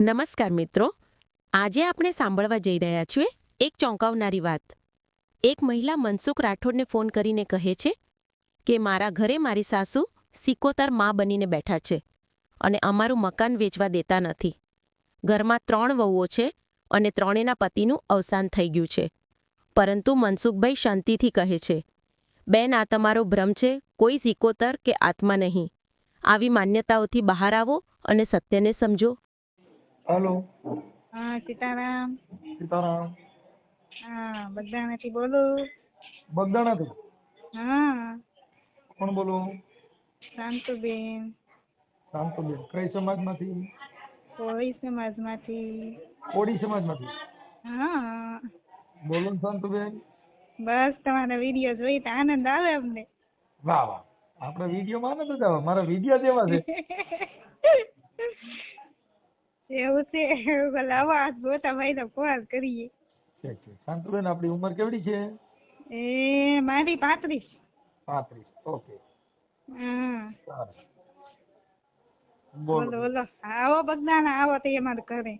નમસ્કાર મિત્રો. આજે આપણે સાંભળવા જઈ રહ્યા છીએ એક ચોંકાવનારી વાત. એક મહિલા મનસુખ રાઠોડને ફોન કરીને કહે છે કે, મારા ઘરે મારી સાસુ સિકોતર મા બનીને બેઠા છે અને અમારું મકાન વેચવા દેતા નથી. ઘરમાં ત્રણ વહુઓ છે અને ત્રણેના પતિનું અવસાન થઈ ગયું છે. પરંતુ મનસુખભાઈ શાંતિથી કહે છે, બેન, આ તમારો ભ્રમ છે. કોઈ સિકોતર કે આત્મા નહીં. આવી માન્યતાઓથી બહાર આવો અને સત્યને સમજો. હાલો. હા સીતારામ. સીતારામ. હા બગદાણાથી બોલું. બગદાણાથી? હા. કોણ બોલો? શાંતુબેન. શાંતુબેન. કઈ સમાજમાંથી? કોળી સમાજમાંથી. કોળી સમાજમાંથી? હા. બોલો શાંતુબેન. બસ તમારા વીડિયો જોઈ તો આનંદ આવે અમને. વાહ વાહ. આપણે વિડીયોમાં આનંદ જ આવે. મારા વીડિયો જેવા છે. એવું છે. લાવો આજ મોટા ભાઈને ફોન કરીએ. છે શાંતુબેન આપણી ઉંમર કેવડી છે? એ મારી પાંત્રીસ. પાંત્રીસ. ઓકે. બોલો. બોલો આવો બગદાણા આવો તો અમારે ઘરે.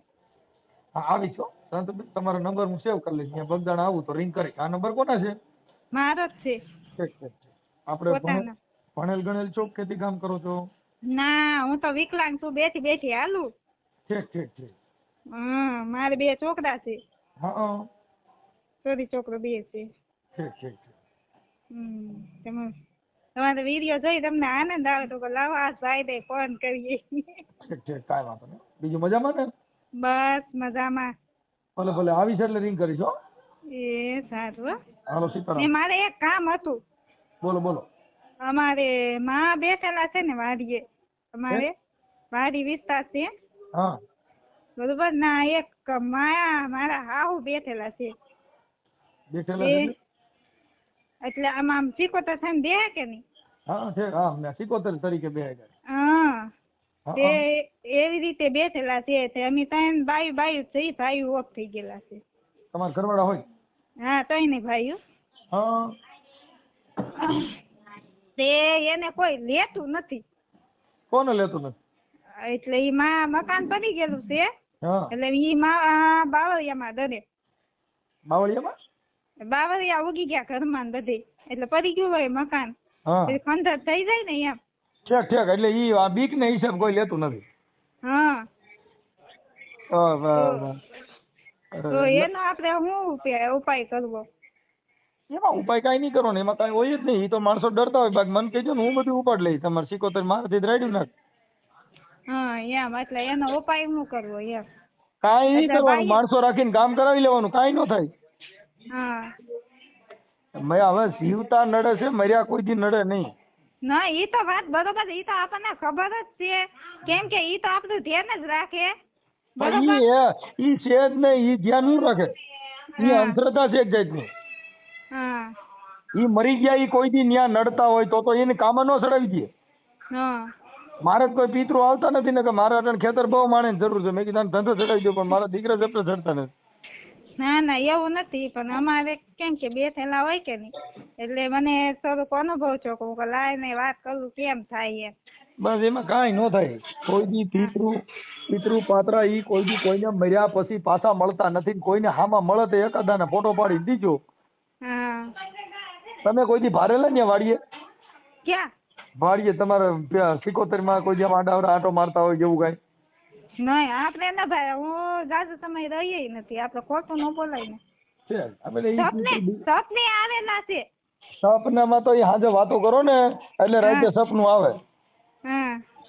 હા હો. શાંતુબેન તમારો નંબર હું સેવ કરી લઈશ. ત્યાં બગદાણા આવું તો રિંગ કરી. આ નંબર કોના છે? મારો જ છે. આપણે ભણેલ ગણેલ છો ખેતી કામ કરો છો? ના હું તો વિકલાંગ છું. બેઠી બેઠી હાલું. ઠીક ઠીક ઠીક. હા મારે બે છોકરા છે. હા છોરી છોકરો બે છે. ઠીક ઠીક હમ તમે તમારો વીડિયો જોઈ તમને આનંદ આવે તો લાવો આ ભાઈને ફોન કરીએ. ઠીક ઠીક કાંઈ વાંધો નહીં. બીજું મજામાં ને? બસ મજામાં. ભલે ભલે આવીશ એટલે રિંગ કરીશ હો. એ સારું. હાલો સીતારામ. મારે એક કામ હતું. બોલો બોલો. અમારે માં બેઠેલા છે ને વાડીએ. અમારે વાડી વિસ્તાર છે. હા. બરોબર ના એક માયા મારા હાહુ બેઠેલા છે. બેઠેલા છે એટલે? આમાં આમ સિકોતર થઈને બે કે નહીં? હા છે હા મેં સિકોતેર તરીકે બે હા તે એવી રીતે બેઠેલા છે તે અમે ત્રણ બાયું બાયું છે ભાઈ ઓફ થઈ ગયેલા છે. તમારા ઘરવાળા હોય? હા ત્રણે ભાઈઓ. હા. તે એને કોઈ લેતું નથી. કોને લેતું નથી? એટલે ઈ માં મકાન બની ગયેલું છે. એટલે ઈ માં બાવળિયામાં દરે. બાવળિયામાં? બાવળિયા ઉગી ગયા ઘરમાં બધે. એટલે પડી ગયું હોય મકાન. ખંડર થઈ જાય ને એમ ઠેક ઠેક એટલે ઈ આ બીક ને હિસાબ કોઈ લેતું નથી. હા. તો એનો આપણે શું ઉપાય ઉપાય કરવો? એમાં ઉપાય કાંઈ નહીં કરો ને એમાં કાંઈ હોય જ નહીં. એ તો માણસો ડરતા હોય બાકી મને કહેજો ને હું બધું ઉપાડ લઈ તમારે સિકોતર મારાથી જ રાડ્યું નાખ. હા એમ. એટલે એનો ઉપાય શું કરવો એમ. કાંઈ નહીં કરવાનું. માણસો રાખીને કામ કરાવી લેવાનું. કાંઈ ન થાય. હા. મેં હવે જીવતા નડે છે મર્યા કોઈ દી નડે નહીં. ના ઈ તો વાત બરોબર ઈ તો આપણને ખબર જ છે. કેમ કે ઈ તો આપણું ધ્યાન જ રાખે. બરોબર? ઈ છે જ નહીં. ઈ ધ્યાનનું રાખે. ઈ. અંધશ્રદ્ધા છે એક જાતની. હા. ઈ મરી ગયા ઈ કોઈ દી ન્યા નડતા હોય તો તો એને કામ નો સડાવી દે. હા. મારે કોઈ પિતૃ આવતા નથી ને કે મારા અટણ ખેતર બહુ માણે જરૂર છે. મેં કીધું ધંધો ચડાવી દો પણ મારા દીકરા જપતા ચડતા નથી. ના ના એવું નથી પણ અમારે કેમ કે બે થેલા હોય કે નહીં? એટલે મને થોડુંક અનુભવ છો કે હું લાઈને વાત કરું કેમ થાય એમ. બસ એમાં કાંઈ ન થાય. કોઈ બી પિતૃ પિતૃ પાત્ર ઈ કોઈ દી કોઈને મર્યા પછી પાછા મળતા નથી કોઈને હામાં મળે તો એકાદાને ફોટો પાડી દીજો. હા. તમે કોઈ દી ભારે ને વાડીએ ક્યાં? વાડીએ તમારે સિકોતેરમાં કોઈ જેમ આડાવડા આટો મારતા હોય જેવું કાંઈ? નહીં આપણે ના ભાઈ હું જાજો સમય રહીએ નથી આપણે ખોટું ન બોલાય ને. સપને સપને આવેલા છે. સપનામાં તો એ હાજે વાતો કરો ને એટલે રાતે સપનું આવે.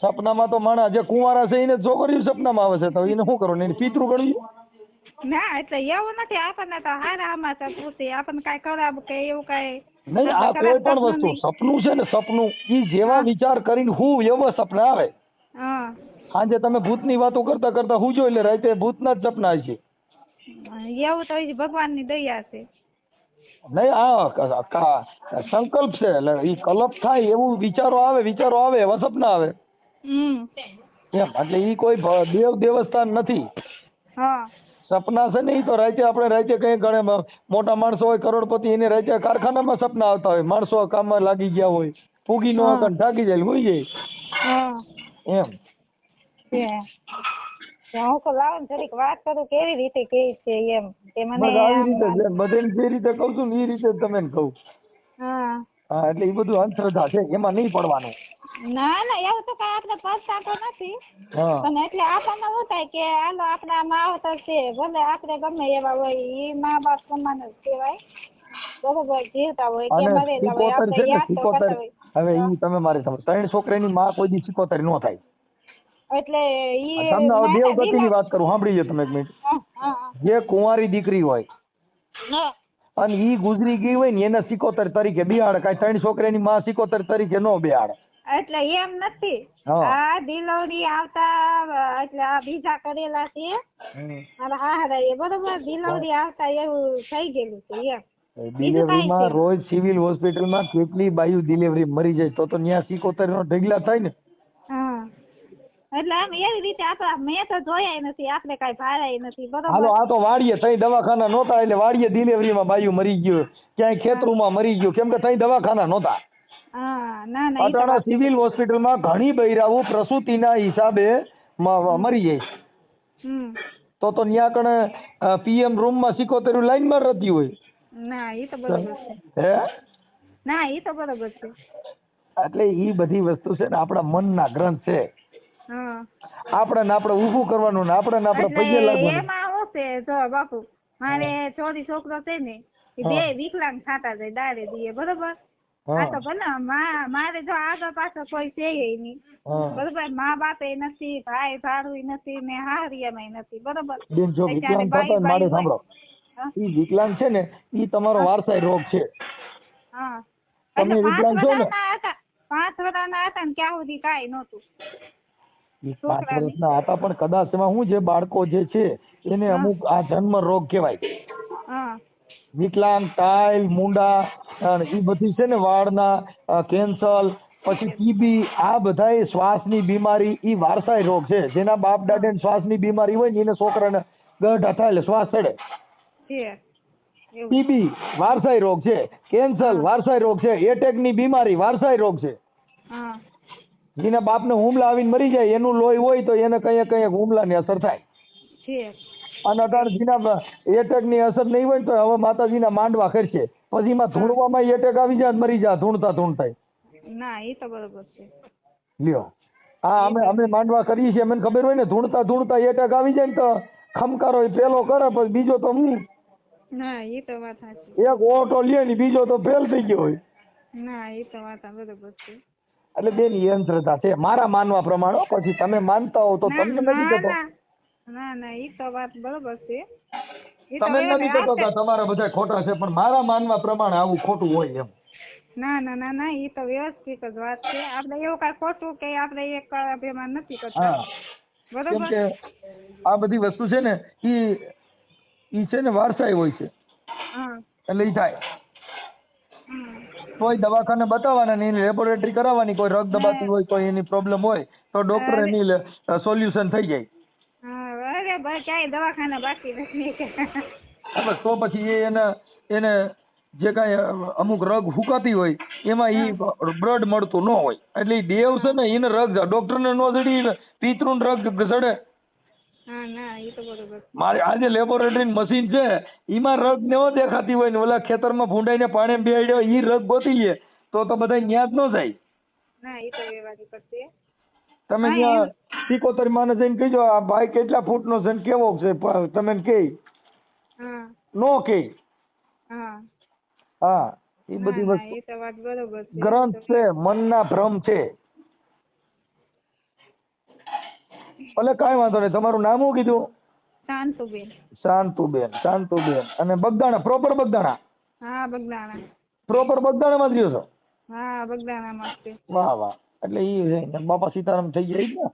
સપનામાં તો માણસ જે કુંવારા છે એને છોકરીઓ સપનામાં આવે છે તો એને શું કરો ને એને પિતૃ ગણ્યું? ના એટલે એવું નથી. આપણને તો હારા આમાં પૂછે આપણને કાંઈ ખરાબ કે એવું કાંઈ નહીં આ કોઈ પણ વસ્તુ. સપનું છે ને સપનું. એ જેવા વિચાર કરીને હું એવા સપના આવે. હા. સાંજે તમે ભૂતની વાતો કરતા કરતા હુંજો એટલે રાતે ભૂતના જ સપના છે. એવું તો ભગવાનની દયા છે. નહીં આ સંકલ્પ છે. એટલે એ કલ્પ થાય એવું વિચારો આવે વિચારો આવે એવા સપના આવે. એમ એટલે એ કોઈ દેવ દેવસ્થાન નથી. હા. સપના છે ને તો રાતે આપણે રાતે કંઈ ગણે મોટા માણસો હોય કરોડપતિ એને રાતે કારખાનામાં સપના આવતા હોય. માણસો કામમાં લાગી ગયા હોય. ફૂગી નો હા. થાકી જાય હોય જાય. એમ. હું તો લાવો જરીક વાત કરું કેવી રીતે કે છે એમ. મને જ રીતે કહું છું ને એ રીતે તમે કહું. હા. હા એટલે એ બધું અંધશ્રદ્ધા છે એમાં નહીં પડવાનું. ના ના એવું તો કઈ આપણે પસ્તાતો નથી. પણ એટલે આપણને શું થાય કે આલો આપણા માવતર છે ભલે આપણે ગમે એવા હોય એ મા બાપ સમાન જ કહેવાય. બરોબર જીવતા હોય કે મરેલા હોય આપણે યાદ તો કરતા હોય. હવે ઈ તમે મારે સમજ ત્રણ છોકરાની માં કોઈ દી સિકોતર નો થાય. એટલે ઈ તમને દેવગતિની વાત કરું સાંભળી લો તમે એક મિનિટ. જે કુંવારી દીકરી હોય અને ઈ ગુજરી ગઈ હોય ને એને સિકોતર તરીકે બિહાડે કાંઈ ત્રણ છોકરાની માં સિકોતર તરીકે નો બિહાડે. એટલે એમ નથી. આ ડિલિવરી આવતા એટલે આ બીજા કરેલા છે. અને હારા એ બરોબર ડિલિવરી આવતા એવું થઈ ગયેલું છે એમ. ડિલિવરીમાં રોજ સિવિલ હોસ્પિટલમાં કેટલી બાયુ ડિલિવરી મરી જાય તો તો ન્યા સિકોતર નો ઢગલા થાય ને. એટલે આમ એવી રીતે આપણા મેં તો જોયા નથી આપણે કાંઈ ભારાય નથી હાલો આ તો વાડીએ તઈ દવાખાના નહોતા એટલે વાડીએ ડિલિવરીમાં બાયું મરી ગયું. ક્યાંય ખેતરુમાં મરી ગયું. કેમ કે તઈ દવાખાના નહોતા. અટાણા સિવિલ હોસ્પિટલમાં ઘણી બૈરાઓ પ્રસૂતિના હિસાબે મરી જાય તો તો ન્યા કણે પીએમ રૂમમાં સિકોતેર લાઈનમાં રહેતી હોય. ના એ તો બરોબર છે. હે? ના એ તો બરોબર છે. એટલે એ બધી વસ્તુ છે ને આપણા મનના ગ્રંથ છે. આપણે ને આપણે ઊભું કરવાનું ને આપણે ને આપણે પગે લાગવાનું. એમાં શું છે? જો બાપુ મારે ચોરી છોકરો છે ને એ બે વિકલાંગ થતા જાય દાડે દીએ બરોબર? આ તો ભલે મારે જો આગળ પાછળ કોઈ છે નહીં. બરોબર? મા બાપે નથી ભાઈ ભાડું નથી ને હારિયામાં નથી બરોબર? બેન જો વિકલાંગ થતા મારે સાંભળો. ઈ વિકલાંગ છે ને ઈ તમારો વારસાઈ રોગ છે. હા. તમે વિકલાંગ પાંચ છો ને? પાંચ વર્ષના હતા ને ક્યાં સુધી કાંઈ નહોતું. ઈ પાંચ. વર્ષના હતા પણ કદાચ એમાં શું છે બાળકો જે છે એને અમુક આ જન્મ રોગ કહેવાય. વિકલાંગ ટાઈલ મુંડા એ બધી છે ને વાળના કેન્સર પછી ટીબી આ બધાય શ્વાસની બીમારી એ વારસાઈ રોગ છે. જેના બાપ દાદાને શ્વાસની બીમારી હોય ને એને છોકરાને ગઢ હતા એટલે શ્વાસ ચડે. ટીબી વારસાઈ રોગ છે. કેન્સર વારસાઈ રોગ છે. એટેકની બીમારી વારસાઈ રોગ છે. જેના બાપને હુમલા આવીને મરી જાય એનું લોહી હોય તો એને કંઈક કંઈક હુમલાની અસર થાય. અને અઢાર એટેક એટેકની અસર નહીં હોય તો હવે માતાજીના માંડવા કરશે પછી એમાં ધૂણવામાં એટેક આવી જાય ને મરી જાય ધૂણતા ધૂણતા. ના એ તો બરોબર છે. લ્યો. હા અમે અમે માંડવા કરીએ છીએ મને ખબર હોય ને ધૂણતા ધૂણતા એટેક આવી જાય ને તો ખમકારો પેલો કરે પછી બીજો તો હું? ના ઈ તો વાત સાચી. એક ઓટો લે ને બીજો તો ફેલ થઈ ગયો હોય. ના એ તો વાત બરોબર છે. એટલે બેન ઈ છે. મારા માનવા પ્રમાણે પછી તમે માનતા હો તો તમને નથી કહેતો ના. ના એ ઈ તો વાત બરોબર છે. તમે નથી કહેતો કે તમારા બધા ખોટા છે પણ મારા માનવા પ્રમાણે આવું ખોટું હોય એમ. ના ના ના ના ઈ તો વ્યવસ્થિત જ વાત છે. આપણે એવું કાંઈ ખોટું કે આપણે એક અભિમાન નથી કરતા. બરોબર? કે આ બધી વસ્તુ છે ને ઈ ઈ છે ને વારસાઈ હોય છે. હા. એટલે ઈ થાય. કોઈ દવાખાને બતાવવાના ને એની લેબોરેટરી કરાવવાની કોઈ રગ દબાતી હોય કોઈ એની પ્રોબ્લેમ હોય તો ડોક્ટર એની સોલ્યુશન થઈ જાય. ક્યાંય દવાખાના બાકી નથી. તો પછી એ એને એને જે કાંઈ અમુક રગ હુકાતી હોય એમાં ઈ બ્લડ મળતું ન હોય. એટલે દેવ છે ને એને રગ ડોક્ટરને ન જડી પિતૃને રગ જડે. મારે આજે લેબોરેટરી મશીન છે એમાં રગ નેવો દેખાતી હોય ને ઓલા ખેતરમાં ભૂંડાઈને પાણી બેહાડ્યો ઈ રગ ગોતી લે તો તો બધા ન્યા જ ન જાય ના તો છે તમે ત્યાં સિકોતર માને જઈને કહેજો આ ભાઈ કેટલા ફૂટનો છે ને કેવો છે તમે કે નો કે હા. એ બધી વસ્તુ છે ગ્રંથ છે મનના ભ્રમ છે. ભલે કાંઈ વાંધો નહીં. તમારું નામ શું કીધું? શાંતુબેન. શાંતુબેન શાંતુબેન. અને બગદાણા પ્રોપર બગદાણા? હા બગદાણા. પ્રોપર બગદાણામાં જ રહ્યો છો? હા બગદાણામાં જ વાહ વાહ. એટલે ઈ છે બાપા સીતારામ થઈ ગયા ને?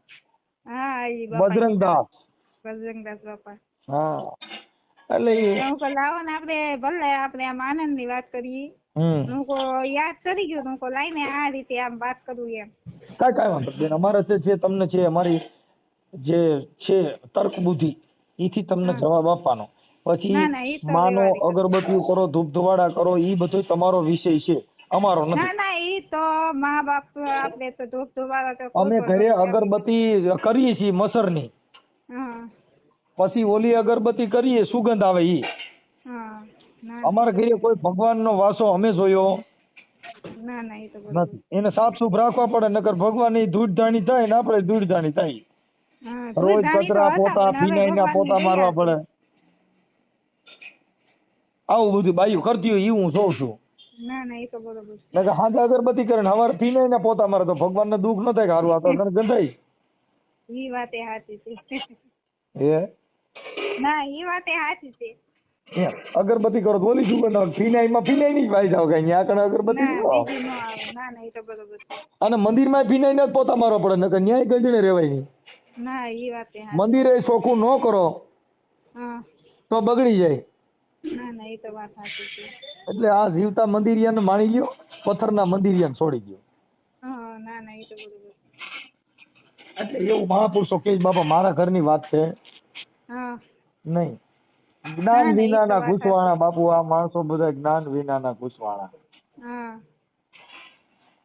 હા ઈ બાપા બજરંગદાસ. બજરંગદાસ બાપા. હા. એટલે હું કહું લાવો ને આપણે ભલે આપણે આમ આનંદની વાત કરીએ. હું કો યાદ કરી ગયો હું કો લાઈને આ રીતે આમ વાત કરું એમ. કાંઈ કાંઈ વાંધો બેન અમારે છે તમને છે અમારી જે છે તર્ક બુદ્ધિ એથી તમને જવાબ આપવાનો. પછી ના, ના, માનો. અગરબત્તી કરો ધૂપ ધુવાડા કરો ઈ બધું તમારો વિષય છે. અમારો નથી. ના એ તો મા બાપ આપણે તો ધૂપ ધુવાડા તો અમે ઘરે અગરબત્તી કરીએ છીએ મસરની. પછી ઓલી અગરબત્તી કરીએ સુગંધ આવે ઈ. અમારા ઘરે કોઈ ભગવાનનો વાસો અમે જોયો. ના ના એ તો નથી. એને સાફ સુફ રાખવા પડે નકર ભગવાનની ધૂળ ધાણી થાય ને આપણે ધૂળ ધાણી થાય. રોજ કચરા પોતા ફિનાઈના પોતા મારવા પડે. આવું બધું બાયું કરતી હોય એ હું જોઉં છું. ના ના એ તો બરોબર નકર હાંજે અગરબત્તી કરે ને હવારે ફિનાઈના પોતા મારે તો ભગવાનને દુઃખ ન થાય કે હારું આ તો તને ગંધાય ઈ વાતે સાચી છે. એ ના વાતે સાચી છે. અગરબત્તી કરો બોલી સુગંધ આવે ફિનાઈમાં ફિનાઈ ની જ જાવ કઈ ન્યા કણે અગરબત્તી ના ન આવે. બીજી નો ના એ તો બરોબર અને પોતા મારવા પડે નકર ન્યાય ગંજણે રહેવાય નહીં ના એ વાત એ હા મંદિરે ચોખ્ખું ન કરો હા. તો બગડી જાય. ના ના એ તો વાત સાચી છે. એટલે આ જીવતા મંદિરિયાને માણી ગયો પથ્થરના મંદિરિયાને છોડી ગયો હા ના ના એ તો બરોબર. એટલે એવું મહાપુરુષો કે બાપા મારા ઘરની વાત છે. હા. નહીં. ના, ના, એ તો વિનાના વાત ઘૂસવાણા બાપુ આ માણસો બધા જ્ઞાન વિનાના ઘૂસવાણા. હા.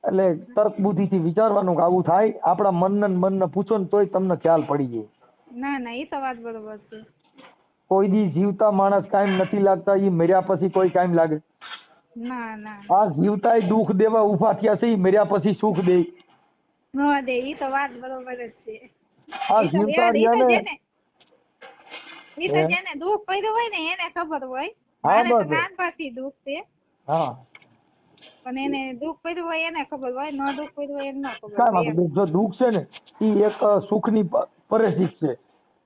એટલે તર્ક બુદ્ધિથી વિચારવાનું કે આવું થાય આપણા મનને મનને પૂછો ને તોય તમને ખ્યાલ પડી જાય. ના ના એ તો વાત બરોબર છે. કોઈ દી જીવતા માણસ કાયમ નથી લાગતા એ મર્યા પછી કોઈ કાયમ લાગે. ના ના. આ જીવતા દુઃખ દેવા ઊભા થયા છે મર્યા પછી સુખ દે. નો દે એ તો વાત બરોબર જ છે. આ જીવતા જેને ઈ તો જેને દુઃખ પડ્યું હોય ને એને ખબર હોય. હા, બસ. નાનપણથી દુઃખ છે. હા. પણ એને દુઃખ પડ્યું હોય એને ખબર હોય ન દુઃખ પડ્યું હોય એને ન ખબર હોય જો દુઃખ છે ને એ એક સુખની પરિસ્થિતિ છે.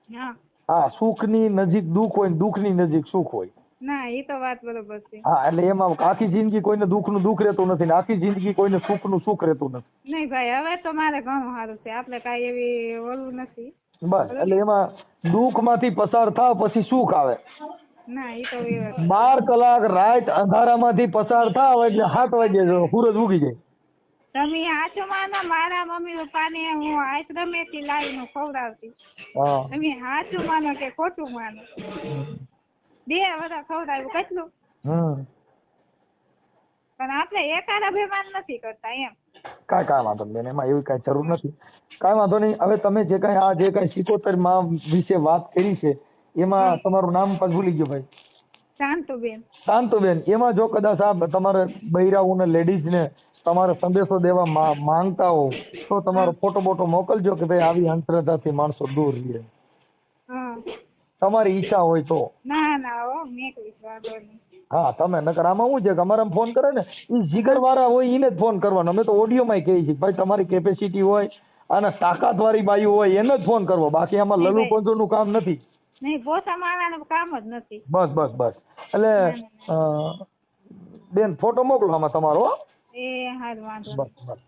હા. હા સુખની નજીક દુઃખ હોય ને દુઃખની નજીક સુખ હોય. ના એ તો વાત બરોબર છે. હા એટલે એમાં આખી જિંદગી કોઈને દુઃખનું દુઃખ રહેતું નથી ને આખી જિંદગી કોઈને સુખનું સુખ રહેતું નથી. નહીં ભાઈ હવે તો મારે ઘણું સારું છે. આપણે કાંઈ એવી ઓલું નથી. બસ એટલે એમાં દુઃખમાંથી પસાર થાવ પછી સુખ આવે. ના બાર કલાક રાત અંધારામાંથી પસાર થાવ એટલે સાત વાગે સૂરજ ઉગી જાય. તમે હાચો માનો મારા મમ્મી પપ્પાને હું આશ્રમેથી લાવીને ખવડાવતી. તમે હાચું માનો કે ખોટું માનો બે બધા ખવડાવ્યું કેટલું? પણ આપણે એકાદ અભિમાન નથી કરતા એમ. કાંઈ કાંઈ વાંધો બેન એમાં એવી કાંઈ જરૂર નથી. કાંઈ વાંધો નહીં હવે તમે જે કાંઈ આ જે કાંઈ સિકોતેરમાં વિશે વાત કરી છે એમાં તમારું નામ પણ ભૂલી ગયો ભાઈ. શાંતુબેન. શાંતુબેન એમાં જો કદાચ આ તમારે બૈરાઓને લેડીઝને તમારે સંદેશો દેવા માંગતા હો તો તમારો ફોટો બોટો મોકલજો કે ભાઈ આવી અંધશ્રદ્ધાથી માણસો દૂર રહે. તમારી ઈચ્છા હોય તો. ના ના હો તમે નકર આમાં શું છે કે અમારે ફોન કરે ને એ જીગર વાળા હોય એને જ ફોન કરવાનો. અમે તો ઓડિયોમાં કહીએ છીએ ભાઈ તમારી કેપેસિટી હોય અને તાકાત વાળી બાયું હોય એને જ ફોન કરવો. બાકી આમાં લલુ પંજુ નું કામ નથી. નહીં પોતા મારવાનું કામ જ નથી. બસ બસ બસ. એટલે બેન ફોટો મોકલો આમાં તમારો એ હારું વાંધો બસ બસ.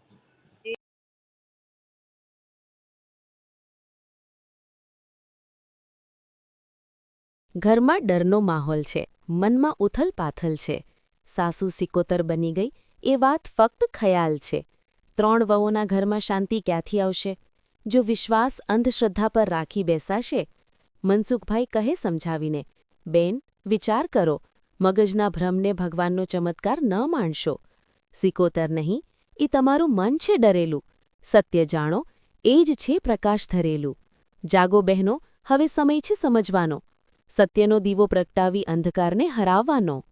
ઘરમાં ડરનો માહોલ છે મનમાં ઉથલ પાથલ છે. સાસુ સિકોતર બની ગઈ એ વાત ફક્ત ખયાલ છે. ત્રણ વહુના ઘરમાં શાંતિ ક્યાંથી આવશે? જો વિશ્વાસ અંધશ્રદ્ધા પર રાખી બેસાશે મનસુખભાઈ કહે સમજાવીને, બેન, વિચાર કરો, મગજના ભ્રમને ભગવાનનો ચમત્કાર ન માણશો. સિકોતર નહીં એ તમારું મન છે ડરેલું. સત્ય જાણો, એ જ છે પ્રકાશ ધરેલું. જાગો બહેનો, હવે સમય છે સમજવાનો. સત્યનો દીવો પ્રગટાવી અંધકારને હરાવવાનો.